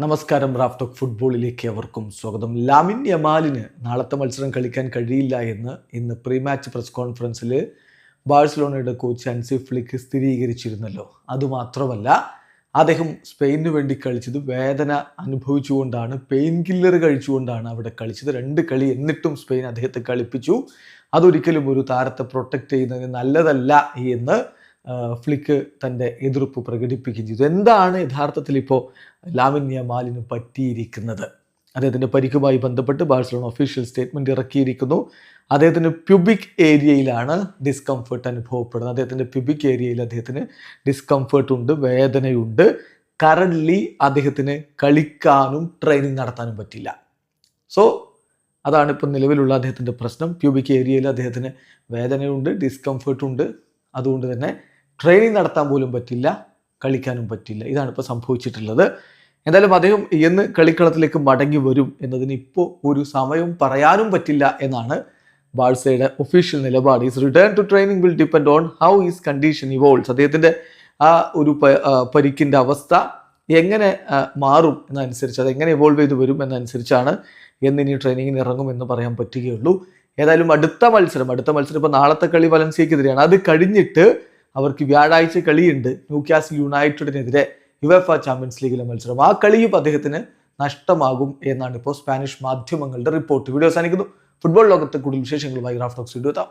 നമസ്കാരം റാഫ്റ്റോക്ക് ഫുട്ബോളിലേക്ക് അവർക്കും സ്വാഗതം. ലാമിൻ യമാലിന് നാളത്തെ മത്സരം കളിക്കാൻ കഴിയില്ല എന്ന് ഇന്ന് പ്രീ മാച്ച് പ്രസ് കോൺഫറൻസിൽ ബാഴ്സലോണയുടെ കോച്ച് അൻസി ഫ്ലിക്ക് സ്ഥിരീകരിച്ചിരുന്നല്ലോ. അതുമാത്രമല്ല അദ്ദേഹം സ്പെയിനു വേണ്ടി കളിച്ചത് വേദന അനുഭവിച്ചുകൊണ്ടാണ് പെയിൻ കില്ലർ കഴിച്ചുകൊണ്ടാണ് അവിടെ കളിച്ചത്. രണ്ട് കളി എന്നിട്ടും സ്പെയിൻ അദ്ദേഹത്തെ കളിപ്പിച്ചു. അതൊരിക്കലും ഒരു താരത്തെ പ്രൊട്ടക്റ്റ് ചെയ്യുന്നതിന് നല്ലതല്ല എന്ന് ഫ്ലിക്ക് തന്റെ എതിർപ്പ് പ്രകടിപ്പിക്കുകയും ചെയ്തു. എന്താണ് യഥാർത്ഥത്തിൽ ഇപ്പോൾ ലാമിൻ യമാലിന് പറ്റിയിരിക്കുന്നത്? അദ്ദേഹത്തിന്റെ പരിക്കുമായി ബന്ധപ്പെട്ട് ബാഴ്സലോണ ഒഫീഷ്യൽ സ്റ്റേറ്റ്മെന്റ് ഇറക്കിയിരിക്കുന്നു. അദ്ദേഹത്തിന് പ്യുബിക് ഏരിയയിലാണ് ഡിസ്കംഫർട്ട് അനുഭവപ്പെടുന്നത്. അദ്ദേഹത്തിന്റെ പ്യുബിക് ഏരിയയിൽ അദ്ദേഹത്തിന് ഡിസ്കംഫർട്ട് ഉണ്ട് വേദനയുണ്ട്. കറന്റ്ലി അദ്ദേഹത്തിന് കളിക്കാനും ട്രെയിനിങ് നടത്താനും പറ്റില്ല. സോ അതാണ് ഇപ്പം നിലവിലുള്ള അദ്ദേഹത്തിന്റെ പ്രശ്നം. പ്യൂബിക് ഏരിയയിൽ അദ്ദേഹത്തിന് വേദനയുണ്ട് ഡിസ്കംഫർട്ട് ഉണ്ട്. അതുകൊണ്ട് തന്നെ ട്രെയിനിങ് നടത്താൻ പോലും പറ്റില്ല കളിക്കാനും പറ്റില്ല. ഇതാണ് ഇപ്പോൾ സംഭവിച്ചിട്ടുള്ളത്. എന്തായാലും അദ്ദേഹം എന്ന് കളിക്കളത്തിലേക്ക് മടങ്ങി വരും എന്നതിന് ഇപ്പോൾ ഒരു സമയവും പറയാനും പറ്റില്ല എന്നാണ് ബാഴ്സയുടെ ഒഫീഷ്യൽ നിലപാട്. His return to training will depend on how his condition evolves അദ്ദേഹത്തിന്റെ ആ ഒരു പരിക്കിന്റെ അവസ്ഥ എങ്ങനെ മാറും എന്നനുസരിച്ച് അത് എങ്ങനെ ഇവോൾവ് ചെയ്ത് വരും എന്നനുസരിച്ചാണ് എന്നിനി ട്രെയിനിങ്ങിന് ഇറങ്ങും എന്ന് പറയാൻ പറ്റുകയുള്ളൂ. ഏതായാലും അടുത്ത മത്സരം അടുത്ത മത്സരം ഇപ്പോൾ നാളത്തെ കളി വലൻസിയക്കെതിരെയാണ്. അത് കഴിഞ്ഞിട്ട് അവർക്ക് വ്യാഴാഴ്ച കളിയുണ്ട്. ന്യൂക്യാസിൽ യുണൈറ്റഡിനെതിരെ യുവഫ ചാമ്പ്യൻസ് ലീഗിലെ മത്സരം. ആ കളിയും അദ്ദേഹത്തിന് നഷ്ടമാകും എന്നാണ് ഇപ്പോൾ സ്പാനിഷ് മാധ്യമങ്ങളുടെ റിപ്പോർട്ട്. വീഡിയോ അവസാനിക്കുന്നു. ഫുട്ബോൾ ലോകത്തെ കൂടുതൽ വിശേഷങ്ങളുമായി ഗ്രാഫ്റ്റോക്സ് വീഡിയോ എത്താം.